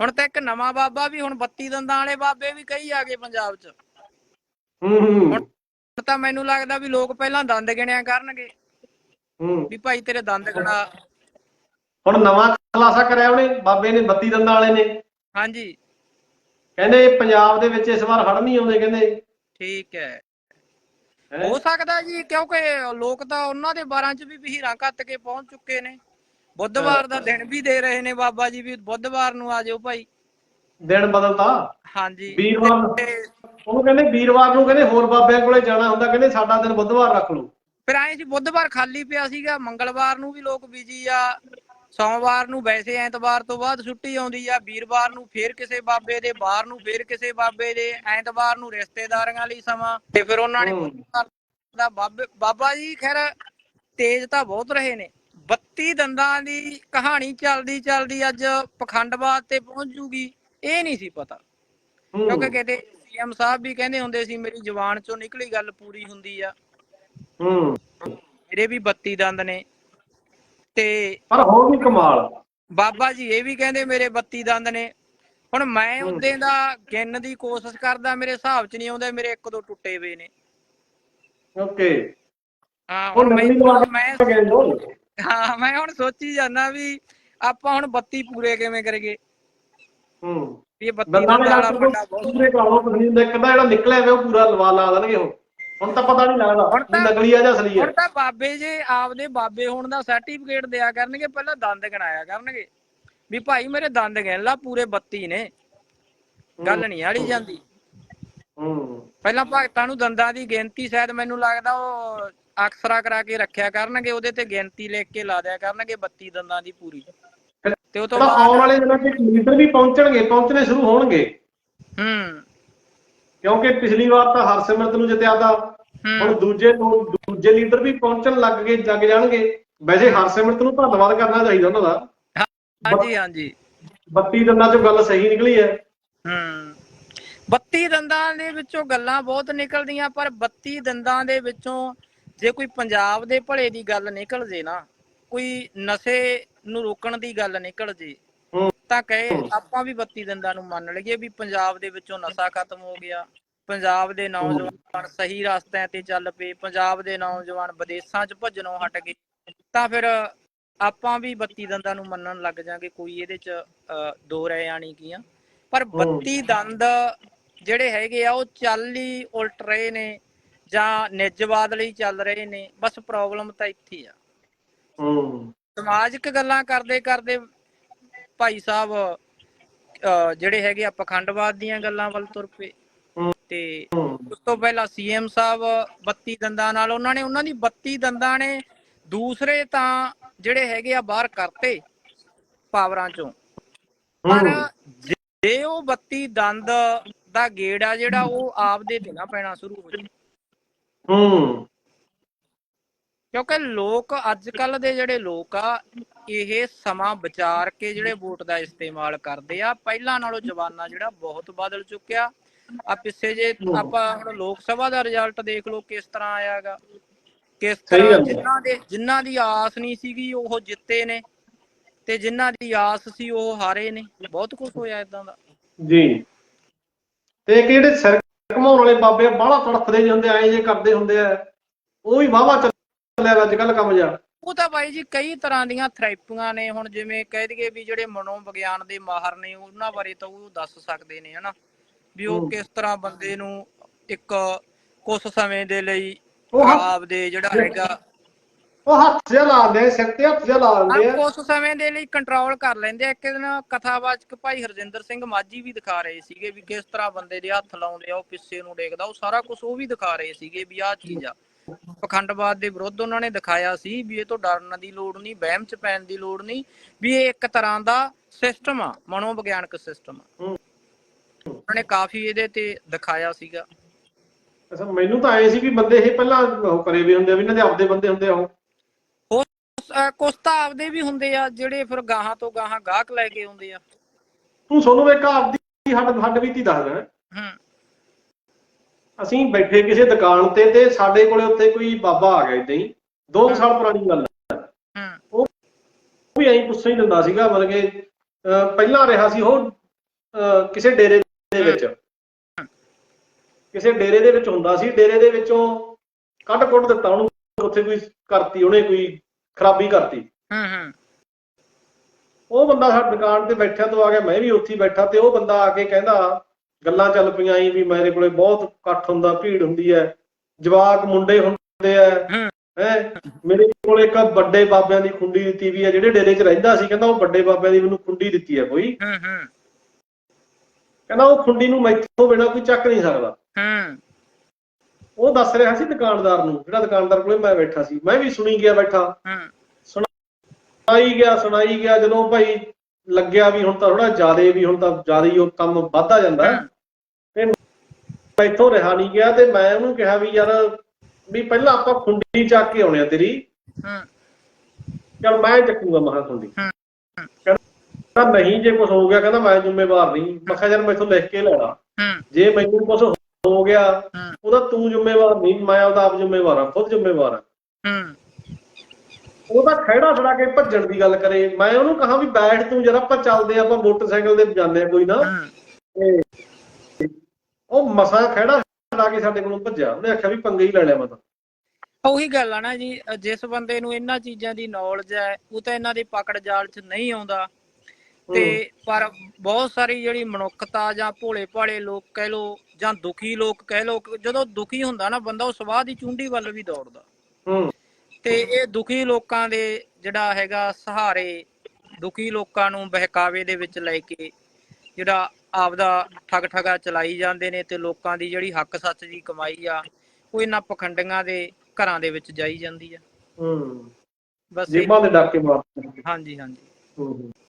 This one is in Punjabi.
ਹੁਣ ਤਾਂ ਇੱਕ ਨਵਾਂ ਬਾਬਾ ਵੀ ਹੁਣ 32 ਦੰਦਾਂ ਵਾਲੇ ਬਾਬੇ ਵੀ ਕਈ ਆ ਗਏ ਪੰਜਾਬ 'ਚ। ਹੂੰ ਹੂੰ। ਹੁਣ ਤਾਂ ਮੈਨੂੰ ਲੱਗਦਾ ਵੀ ਲੋਕ ਪਹਿਲਾਂ ਦੰਦ ਗਿਣਿਆ ਕਰਨਗੇ। ਹੂੰ। ਵੀ ਭਾਈ ਤੇਰੇ ਦੰਦ ਗਿਣਾ ਹੁਣ ਨਵਾਂ ਖਲਾਸਾ ਕਰਿਆ ਉਹਨੇ ਬਾਬੇ ਨੇ 32 ਦੰਦਾਂ ਵਾਲੇ ਨੇ। ਹਾਂਜੀ। ਕਹਿੰਦੇ ਪੰਜਾਬ ਦੇ ਵਿੱਚ ਇਸ ਵਾਰ ਹੜ ਨਹੀਂ ਆਉਂਦੇ ਕਹਿੰਦੇ। ਠੀਕ ਹੈ। ਹੈਂ? ਸਕਦਾ ਜੀ ਕਿਉਂਕਿ ਲੋਕ ਤਾਂ ਉਹਨਾਂ ਦੇ 12 ਚ ਵੀ ਵਹੀਰਾਂ ਕੱਤ ਕੇ ਪਹੁੰਚ ਚੁੱਕੇ ਨੇ। ਬੁੱਧਵਾਰ ਦਾ ਦਿਨ ਵੀ ਦੇ ਰਹੇ ਨੇ ਬਾਬਾ ਜੀ ਵੀ ਬੁੱਧਵਾਰ ਨੂੰ ਆ ਜਾਓ ਭਾਈ। ਦਿਨ ਬਦਲਤਾ ਹਾਂਜੀ। ਵੀਰਵਾਰ ਉਹਨੂੰ ਕਹਿੰਦੇ ਵੀਰਵਾਰ ਨੂੰ ਕਹਿੰਦੇ ਹੋਰ ਬਾਬਿਆਂ ਕੋਲੇ ਜਾਣਾ ਹੁੰਦਾ ਕਹਿੰਦੇ ਸਾਡਾ ਦਿਨ ਬੁੱਧਵਾਰ ਰੱਖ ਲਓ। ਫਿਰ ਐਂ ਜੀ ਬੁੱਧਵਾਰ ਖਾਲੀ ਪਿਆ ਸੀਗਾ ਮੰਗਲਵਾਰ ਨੂੰ ਵੀ ਲੋਕ ਬਿਜ਼ੀ ਆ ਸੋਮਵਾਰ ਨੂੰ ਵੈਸੇ ਐਤਵਾਰ ਤੋਂ ਬਾਅਦ ਛੁੱਟੀ ਆਉਂਦੀ ਆ ਵੀਰਵਾਰ ਨੂੰ ਫੇਰ ਕਿਸੇ ਬਾਬੇ ਦੇ ਬਾਹਰ ਨੂੰ ਫੇਰ ਕਿਸੇ ਬਾਬੇ ਦੇ ਐਤਵਾਰ ਨੂੰ ਰਿਸ਼ਤੇਦਾਰੀਆਂ ਲਈ ਸਮਾਂ ਤੇ ਫਿਰ ਉਹਨਾਂ ਨੇ ਦਾ ਬਾਬੇ ਬਾਬਾ ਜੀ ਖੈਰ ਤੇਜ਼ ਤਾਂ ਬਹੁਤ ਰਹੇ ਨੇ। 32 ਦੰਦਾਂ ਦੀ ਕਹਾਣੀ ਚੱਲਦੀ ਚੱਲਦੀ ਅੱਜ ਪਖੰਡਵਾਦ ਤੇ ਪਹੁੰਚ ਜੂਗੀ। ਇਹ ਨਹੀਂ ਸੀ ਪਤਾ। ਕਿਉਂਕਿ ਕਹਿੰਦੇ ਸੀਐਮ ਸਾਹਿਬ ਵੀ ਕਹਿੰਦੇ ਹੁੰਦੇ ਸੀ ਮੇਰੀ ਜ਼ੁਬਾਨ ਚੋਂ ਨਿਕਲੀ ਗੱਲ ਪੂਰੀ ਹੁੰਦੀ ਆ। ਹੂੰ। ਮੇਰੇ ਵੀ 32 ਦੰਦ ਨੇ। ਤੇ ਪਰ ਹੋ ਵੀ ਕਮਾਲ ਬਾਬਾ ਜੀ ਇਹ ਵੀ ਕਹਿੰਦੇ ਮੇਰੇ 32 ਦੰਦ ਨੇ। ਹੁਣ ਮੈਂ। ਉਹਦੇ ਦਾ ਗਿਣਨ ਦੀ ਕੋਸ਼ਿਸ਼ ਕਰਦਾ ਮੇਰੇ ਹਿਸਾਬ 'ਚ ਨਹੀਂ ਆਉਂਦਾ ਮੇਰੇ ਇੱਕ ਦੋ ਟੁੱਟੇ ਹੋਏ ਨੇ। ਓਕੇ। ਹਾਂ ਹੁਣ ਮੈਂ ਮੈਂ ਹਾਂ ਮੈਂ ਹੁਣ ਸੋਚੀ ਜਾਂਦਾ ਵੀ ਆਪਾਂ ਹੁਣ 32 ਪੂਰੇ ਕਿਵੇਂ ਕਰੀਏ? ਹੂੰ। ਵੀ ਇਹ 32 ਦੰਦਾਂ ਦੇ ਵਾਲਾ ਨਾਲ ਵੱਡਾ ਬਹੁਤ ਦੂਸਰੇ ਕਾਲੋਂ ਤੁਸੀਂ ਦੇਖਦਾ ਜਿਹੜਾ ਨਿਕਲਿਆ ਵੇ ਉਹ ਪੂਰਾ ਲਵਾ ਲਾ ਦੇਣਗੇ ਉਹ। ਹੁਣ ਤਾਂ ਪਤਾ ਨਹੀਂ ਲੱਗਦਾ ਹੁਣ ਵੀ ਤਾਂ- ਨਕਲੀ ਆ ਜਾਂ ਅਸਲੀ ਆ। ਹੁਣ ਤਾਂ ਬਾਬੇ ਜੇ ਆਪਦੇ ਬਾਬੇ ਹੋਣ ਦਾ ਸਰਟੀਫਿਕੇਟ ਦਿਆ ਕਰਨਗੇ ਪਹਿਲਾਂ ਦੰਦ ਗਿਣਾਇਆ ਕਰਨਗੇ। ਵੀ ਭਾਈ ਮੇਰੇ ਦੰਦ ਗਿਣ ਲਾ ਪੂਰੇ 32 ਨੇ। ਗੱਲ ਨਹੀਂ ਆੜੀ ਜਾਂਦੀ। ਹੂੰ। ਪਹਿਲਾਂ ਭਗਤਾਂ ਨੂੰ ਦੰਦਾਂ ਦੀ ਗਿਣਤੀ ਸ਼ਾਇਦ ਮੈਨੂੰ ਲੱਗਦਾ ਉਹ ਅਕਸਰਾ ਕਰਾ ਕੇ ਰੱਖਿਆ ਕਰਨਗੇ ਉਹਦੇ ਤੇ ਗਿਣਤੀ ਲਿਖ ਕੇ ਲਾ ਦਿਆ ਕਰਨਗੇ 32 ਦੰਦਾਂ ਦੀ ਪੂਰੀ। ਤੇ ਉਹ ਤੋਂ ਤਾਂ ਆਉਣ ਬਾਅਦ ਵਾਲੇ ਦਿਨਾਂ 'ਚ ਲੀਡਰ ਵੀ ਪਹੁੰਚਣਗੇ ਪਹੁੰਚਣੇ ਸ਼ੁਰੂ ਹੋਣਗੇ। ਹੂੰ। ਕਿਉਂਕਿ ਪਿਛਲੀ ਵਾਰ ਤਾਂ ਹਰਸਿਮਰਤ ਨੂੰ ਜਿੱਤਿਆ ਤਾਂ ਹੁਣ ਦੂਜੇ ਦੂਜੇ ਲੀਡਰ ਵੀ ਪਹੁੰਚਣ ਲੱਗ ਗਏ ਲੱਗ ਜਾਣਗੇ। ਵੈਸੇ ਹਰਸਿਮਰਤ ਨੂੰ ਧੰਨਵਾਦ ਕਰਨਾ ਚਾਹੀਦਾ ਉਹਨਾਂ ਦਾ। ਹਾਂਜੀ ਹਾਂਜੀ। 32 ਦਿਨਾਂ 'ਚ ਗੱਲ ਸਹੀ ਨਿਕਲੀ ਹੈ। ਹੂੰ। 32 ਦੰਦਾਂ ਦੇ ਵਿੱਚੋਂ ਗੱਲਾਂ ਬਹੁਤ ਨਿਕਲਦੀਆਂ ਪਰ 32 ਦੰਦਾਂ ਦੇ ਵਿੱਚੋਂ ਜੇ ਕੋਈ ਪੰਜਾਬ ਦੇ ਭਲੇ ਦੀ ਗੱਲ ਨਿਕਲ ਜੇ ਨਾ ਕੋਈ ਨਸ਼ੇ ਨੂੰ ਰੋਕਣ ਦੀ ਗੱਲ ਨਿਕਲ ਜੇ। ਤਾਂ ਕਹੇ ਆਪਾਂ ਵੀ 32 ਦੰਦਾਂ ਨੂੰ ਮੰਨ ਲਈਏ ਵੀ ਪੰਜਾਬ ਦੇ ਵਿੱਚੋਂ ਨਸ਼ਾ ਖਤਮ ਹੋ ਗਿਆ ਪੰਜਾਬ ਦੇ ਨੌਜਵਾਨ ਸਹੀ ਰਸਤਿਆਂ ਤੇ ਚੱਲ ਪਏ ਪੰਜਾਬ ਦੇ ਨੌਜਵਾਨ ਵਿਦੇਸ਼ਾਂ 'ਚ ਭੱਜਣੋਂ ਹਟ ਗਏ ਤਾਂ ਫਿਰ ਆਪਾਂ ਵੀ 32 ਦੰਦਾਂ ਨੂੰ ਮੰਨਣ ਲੱਗ ਜਾਾਂਗੇ ਕੋਈ ਇਹਦੇ 'ਚ ਦੋ ਰਹਿ ਆਣੀ ਕੀਆਂ ਪਰ ਹੂੰ। 32 ਦੰਦ ਜਿਹੜੇ ਹੈਗੇ ਆ ਉਹ ਚੱਲ ਹੀ ਉਲਟ ਰਹੇ ਨੇ ਜਾਂ ਨਿੱਜਵਾਦ ਲਈ ਚੱਲ ਰਹੇ ਨੇ ਬਸ ਪ੍ਰੋਬਲਮ ਤਾਂ ਇੱਥੇ ਆ। ਹੂੰ। ਸਮਾਜਿਕ ਗੱਲਾਂ ਕਰਦੇ ਕਰਦੇ ਭਾਈ ਸਾਹਿਬ ਜਿਹੜੇ ਹੈਗੇ ਆ ਪਖੰਡਵਾਦ ਦੀਆਂ ਗੱਲਾਂ ਵੱਲ ਤੁਰ ਪਏ। ਤੇ ਉਸ ਤੋਂ ਪਹਿਲਾਂ ਸੀਐਮ ਸਾਹਿਬ 32 ਦੰਦਾਂ ਨਾਲ ਉਹਨਾਂ ਨੇ ਉਹਨਾਂ ਦੀ 32 ਦੰਦਾਂ ਨੇ ਦੂਸਰੇ ਤਾਂ ਜਿਹੜੇ ਹੈਗੇ ਆ ਬਾਹਰ ਕਰਤੇ ਪਾਵਰਾਂ ਚੋਂ। ਪਰ। ਜੇ ਉਹ 32 ਦੰਦ ਦਾ ਗੇੜ ਆ ਜਿਹੜਾ ਉਹ ਆਪਦੇ ਤੇ ਨਾ ਪੈਣਾ ਸ਼ੁਰੂ ਹੋ ਜਾਏ ਹੂੰ। ਕਿਉਂਕਿ ਲੋਕ ਅੱਜ ਕੱਲ ਦੇ ਜਿਹੜੇ ਲੋਕ ਆ ਇਹ ਸਮਾਂ ਵਿਚਾਰ ਕੇ ਜਿਹੜੇ ਵੋਟ ਦਾ ਇਸਤੇਮਾਲ ਕਰਦੇ ਆ ਪਹਿਲਾਂ ਨਾਲੋਂ ਜਵਾਨਾ ਜਿਹੜਾ ਬਹੁਤ ਬਦਲ ਚੁੱਕਿਆ। ਆ ਪਿੱਛੇ ਜੇ ਆਪਾਂ ਹੁਣ ਲੋਕ ਸਭਾ ਦਾ ਰਿਜ਼ਲਟ ਦੇਖ ਲਓ ਕਿਸ ਤਰ੍ਹਾਂ ਆਇਆਗਾ। ਕਿਸ ਤਰ੍ਹਾਂ। ਜਿਨ੍ਹਾਂ ਦੇ ਜਿਨ੍ਹਾਂ ਦੀ ਆਸ ਨਹੀਂ ਸੀਗੀ ਉਹ ਜਿੱਤੇ ਨੇ। ਤੇ ਜਿਨ੍ਹਾਂ ਦੀ ਆਸ ਸੀ ਉਹ ਹਾਰੇ ਨੇ। ਬਹੁਤ ਕੁਝ ਹੋਇਆ ਇਦਾਂ ਦਾ। ਜੀ। ਤੇ ਸਿਰ ਘਮਾਉਣ ਵਾਲੇ ਬਾਬੇ ਬਾਹਲਾ ਤੜਫਦੇ ਹੁੰਦੇ ਐਂ ਜੇ ਕਰਦੇ ਹੁੰਦੇ ਆ। ਉਹ ਵੀ ਵਾਹਵਾ ਚੱਲਿਆ ਅੱਜ ਕੱਲ ਕੰਮ ਜਾ ਉਹ ਤਾਂ ਬਾਈ ਜੀ ਕਈ ਤਰ੍ਹਾਂ ਦੀਆਂ ਥੈਰੇਪੀਆਂ ਨੇ ਹੁਣ ਜਿਵੇਂ ਕਹਿ ਦਈਏ ਵੀ ਜਿਹੜੇ ਮਨੋਵਿਗਿਆਨ ਦੇ ਮਾਹਰ ਨੇ ਉਹਨਾਂ ਬਾਰੇ ਤਾਂ ਉਹ ਦੱਸ ਸਕਦੇ ਨੇ ਹਨਾ? ਵੀ ਉਹ। ਕਿਸ ਤਰ੍ਹਾਂ ਬੰਦੇ ਨੂੰ ਇੱਕ ਕੁਝ ਸਮੇਂ ਦੇ ਲਈ ਹੱਥ- ਆਪਦੇ ਜਿਹੜਾ ਹੈਗਾ ਉਹ ਹੱਥ ਜਿਹਾ ਲਾ ਆ, ਸਿਰ ਤੇ ਹੱਥ ਜਿਹਾ ਲਾ ਆ। ਕੁਝ ਸਮੇਂ ਦੇ ਲਈ ਕੰਟਰੋਲ ਕਰ ਲੈਂਦੇ ਆ। ਇੱਕ ਦਿਨ ਕਥਾਵਾਚਕ ਭਾਈ ਹਰਜਿੰਦਰ ਸਿੰਘ ਮਾਝੀ ਵੀ ਦਿਖਾ ਰਹੇ ਸੀਗੇ ਵੀ ਕਿਸ ਤਰ੍ਹਾਂ ਬੰਦੇ ਦੇ ਹੱਥ ਲਾਉਂਦੇ ਆ ਉਹ ਪਿੱਛੇ ਨੂੰ ਡੇਗਦਾ ਉਹ ਸਾਰਾ ਕੁਝ ਉਹ ਵੀ ਦਿਖਾ ਰਹੇ ਸੀਗੇ ਵੀ ਆਹ ਚੀਜ਼ ਆ। ਪਖੰਡਵਾਦ ਦੇ ਵਿਰੁੱਧ ਉਹਨਾਂ ਨੇ ਦਿਖਾਇਆ ਸੀ ਵੀ ਇਹ ਤੋਂ ਡਰਨ ਦੀ ਲੋੜ ਨਹੀਂ ਵਹਿਮ ਚ ਪੈਣ ਦੀ ਲੋੜ ਨਹੀਂ ਵੀ ਇਹ ਇੱਕ ਤਰ੍ਹਾਂ ਦਾ ਸਿਸਟਮ ਆ ਮਨੋਵਿਗਿਆਨਕ ਸਿਸਟਮ ਆ। ਹੂੰ। ਉਹਨਾਂ ਨੇ ਕਾਫੀ ਇਹਦੇ ਤੇ ਦਿਖਾਇਆ ਸੀਗਾ। ਅੱਛਾ ਮੈਨੂੰ ਤਾਂ ਐ ਸੀ ਵੀ ਬੰਦੇ ਇਹ ਪਹਿਲਾਂ ਉਹ ਕਰੇ ਵੀ ਹੁੰਦੇ ਆ ਵੀ ਇਹਨਾਂ ਦੇ ਆਪਦੇ ਬੰਦੇ ਹੁੰਦੇ ਆ ਉਹ। ਕੁਛ ਤਾਂ ਆਪਦੇ ਵੀ ਹੁੰਦੇ ਆ ਜਿਹੜੇ ਫਿਰ ਗਾਹਾਂ ਤੋਂ ਗਾਹਾਂ ਗਾਹਕ ਲੈ ਕੇ ਆਉਂਦੇ ਆ। ਤੂੰ ਸੋਨੂੰ ਇੱਕ ਆਪਦੀ ਹੱਡ ਹੱਡ ਬੀਤੀ ਦੱਸਦਾ ਹੂੰ। ਅਸੀਂ ਬੈਠੇ ਕਿਸੇ ਦੁਕਾਨ ਤੇ ਤੇ ਸਾਡੇ ਕੋਲੇ ਉੱਥੇ ਕੋਈ ਬਾਬਾ ਆ ਗਿਆ ਇਦਾਂ ਹੀ। 2 ਸਾਲ ਪੁਰਾਣੀ ਗੱਲ ਹੈ ਹੂੰ। ਉਹ ਵੀ ਐਂ ਪੁੱਛ ਹੀ ਦਿੰਦਾ ਸੀਗਾ ਮਤਲਬ ਕਿ ਪਹਿਲਾਂ ਰਿਹਾ ਸੀ ਉਹ ਕਿਸੇ ਡੇਰੇ ਦੇ ਵਿੱਚ। ਕਿਸੇ ਡੇਰੇ ਦੇ ਵਿੱਚ ਹੁੰਦਾ ਸੀ ਡੇਰੇ ਦੇ ਵਿੱਚੋਂ ਕੱਢ ਕੁੱਟ ਦਿੱਤਾ ਉਹਨੂੰ ਉੱਥੇ ਕੋਈ ਕਰਤੀ ਉਹਨੇ ਕੋਈ ਖਰਾਬੀ ਕਰਤੀ। ਹੂੰ ਹੂੰ। ਉਹ ਬੰਦਾ ਸਾਡੀ ਦੁਕਾਨ ਤੇ ਬੈਠਿਆ ਤੋਂ ਆ ਗਿਆ ਮੈਂ ਵੀ ਉੱਥੇ ਬੈਠਾ ਤੇ ਉਹ ਬੰਦਾ ਆ ਕੇ ਕਹਿੰਦਾ ਗੱਲਾਂ ਚੱਲ ਪਈਆਂ ਸੀ ਵੀ ਮੇਰੇ ਕੋਲੇ ਬਹੁਤ ਇਕੱਠ ਹੁੰਦਾ ਭੀੜ ਹੁੰਦੀ ਹੈ ਜਵਾਕ ਮੁੰਡੇ ਹੁੰਦੇ ਆ ਹੂੰ। ਮੇਰੇ ਕੋਲ ਇੱਕ ਵੱਡੇ ਬਾਬਿਆਂ ਦੀ ਖੁੰਡੀ ਦਿੱਤੀ ਵੀ ਹੈ ਜਿਹੜੇ ਡੇਰੇ 'ਚ ਰਹਿੰਦਾ ਸੀ ਕਹਿੰਦਾ ਉਹ ਵੱਡੇ ਬਾਬਿਆਂ ਦੀ ਮੈਨੂੰ ਖੁੰਡੀ ਦਿੱਤੀ ਹੈ ਕੋਈ। ਹੂੰ ਹੂੰ। ਕਹਿੰਦਾ ਉਹ ਖੁੰਡੀ ਨੂੰ ਮੈਥੋਂ ਬਿਨਾ ਕੋਈ ਚੱਕ ਨਹੀਂ ਸਕਦਾ। ਹੂੰ। ਉਹ ਦੱਸ ਰਿਹਾ ਸੀ ਦੁਕਾਨਦਾਰ ਨੂੰ ਜਿਹੜਾ ਦੁਕਾਨਦਾਰ ਕੋਲੇ ਮੈਂ ਬੈਠਾ ਸੀ। ਮੈਂ ਵੀ ਸੁਣੀ ਗਿਆ ਬੈਠਾ। ਹੂੰ। ਸੁਣਾਈ ਗਿਆ ਸੁਣਾਈ ਗਿਆ ਜਦੋਂ ਭਾਈ ਲੱਗਿਆ ਵੀ ਹੁਣ ਤਾਂ ਥੋੜਾ ਜ਼ਿਆਦੇ ਵੀ ਹੁਣ ਤਾਂ ਜ਼ਿਆਦਾ ਹੀ ਉਹ ਕੰਮ ਵੱਧਦਾ ਜਾਂਦਾ। ਤੇ ਮੈਥੋਂ ਰਿਹਾ ਨਹੀਂ ਗਿਆ ਤੇ ਮੈਂ ਉਹਨੂੰ ਕਿਹਾ ਵੀ ਯਾਰ ਵੀ ਪਹਿਲਾਂ ਆਪਾਂ ਖੁੰਡੀ ਚੱਕ ਕੇ ਆਉਣੇ ਆ ਤੇਰੀ। ਹੂੰ। ਚਲ ਮੈਂ ਚੱਕੂਗਾ ਮਹਾ ਖੁੰਡੀ। ਹੂੰ। ਕਹਿੰਦਾ ਨਹੀਂ ਜੇ ਕੁਝ ਹੋ ਗਿਆ ਕਹਿੰਦਾ ਮੈਂ ਜ਼ਿੰਮੇਵਾਰ ਨਹੀਂ। ਮੈਂ ਕਿਹਾ ਯਾਰ ਮੈਥੋਂ ਲਿਖ ਕੇ ਲੈਣਾ। ਹੂੰ। ਜੇ ਮੈਨੂੰ ਕੁਝ ਗਿਆ। ਉਹਦਾ ਤੂੰ ਜ਼ਿੰਮੇਵਾਰ ਨਹੀਂ ਮੈਂ ਉਹਦਾ ਆਪ ਜ਼ਿੰਮੇਵਾਰ ਆ ਖੁਦ ਜ਼ਿੰਮੇਵਾਰ ਆ ਹੂੰ। ਉਹ ਤਾਂ ਖਹਿੜਾ ਛੜਾ ਕੇ ਭੱਜਣ ਦੀ ਗੱਲ ਕਰੇ। ਮੈਂ ਉਹਨੂੰ ਕਹਾ ਵੀ ਬੈਠ ਤੂੰ ਜਰਾ ਆਪਾਂ ਚੱਲਦੇ ਆਪਾਂ ਮੋਟਰਸਾਈਕਲ ਤੇ ਜਾਂਦੇ ਆ ਕੋਈ ਨਾ। ਉਹ ਮਸਾਂ ਖਹਿੜਾ ਛੜਾ ਕੇ ਸਾਡੇ ਕੋਲੋਂ ਭੱਜਿਆ। ਉਹਨੇ ਆਖਿਆ ਵੀ ਪੰਗੇ ਹੀ ਲੈ ਲਿਆ ਮੈਂ ਤਾਂ। ਉਹੀ ਗੱਲ ਆ ਨਾ ਜੀ ਜਿਸ ਬੰਦੇ ਨੂੰ ਇਹਨਾਂ ਚੀਜ਼ਾਂ ਦੀ ਨੌਲੇਜ ਹੈ ਉਹ ਤਾਂ ਇਹਨਾਂ ਦੇ ਪਕੜ ਜਾਲ 'ਚ ਨਹੀਂ ਆਉਂਦਾ। ਤੇ ਪਰ ਬਹੁਤ ਸਾਰੀ ਜਿਹੜੀ ਮਨੁੱਖਤਾ ਜਾਂ ਭੋਲੇ ਭਾਲੇ ਲੋਕ ਕਹਿ ਲੋ ਜਾਂ ਦੁਖੀ ਲੋਕ ਕਹਿ ਲੋ ਜਦੋਂ ਦੁਖੀ ਹੁੰਦਾ ਨਾ ਬੰਦਾ ਉਹ ਸਵਾਹ ਦੀ ਚੁੰਡੀ ਵੱਲ ਵੀ ਦੌੜਦਾ। ਹੂੰ। ਤੇ ਇਹ ਦੁਖੀ ਲੋਕਾਂ ਦੇ ਜਿਹੜਾ ਹੈਗਾ ਸਹਾਰੇ ਦੁਖੀ ਲੋਕਾਂ ਨੂੰ ਬਹਿਕਾਵੇ ਦੇ ਵਿੱਚ ਲੈ ਕੇ ਜਿਹੜਾ ਆਪਦਾ ਠੱਗ ਠਗਾ ਚਲਾਈ ਜਾਂਦੇ ਨੇ ਤੇ ਲੋਕਾਂ ਦੀ ਜਿਹੜੀ ਹੱਕ ਸੱਚ ਦੀ ਕਮਾਈ ਆ ਉਹ ਇਹਨਾਂ ਪਖੰਡੀਆਂ ਦੇ ਘਰਾਂ ਦੇ ਵਿੱਚ ਜਾਈ ਜਾਂਦੀ ਆ। ਹੂੰ। ਬਸ ਜੇਬਾਂ ਦੇ ਡਾਕੇ ਮਾਰ ਹਾਂਜੀ ਹਾਂਜੀ। ਹੂੰ।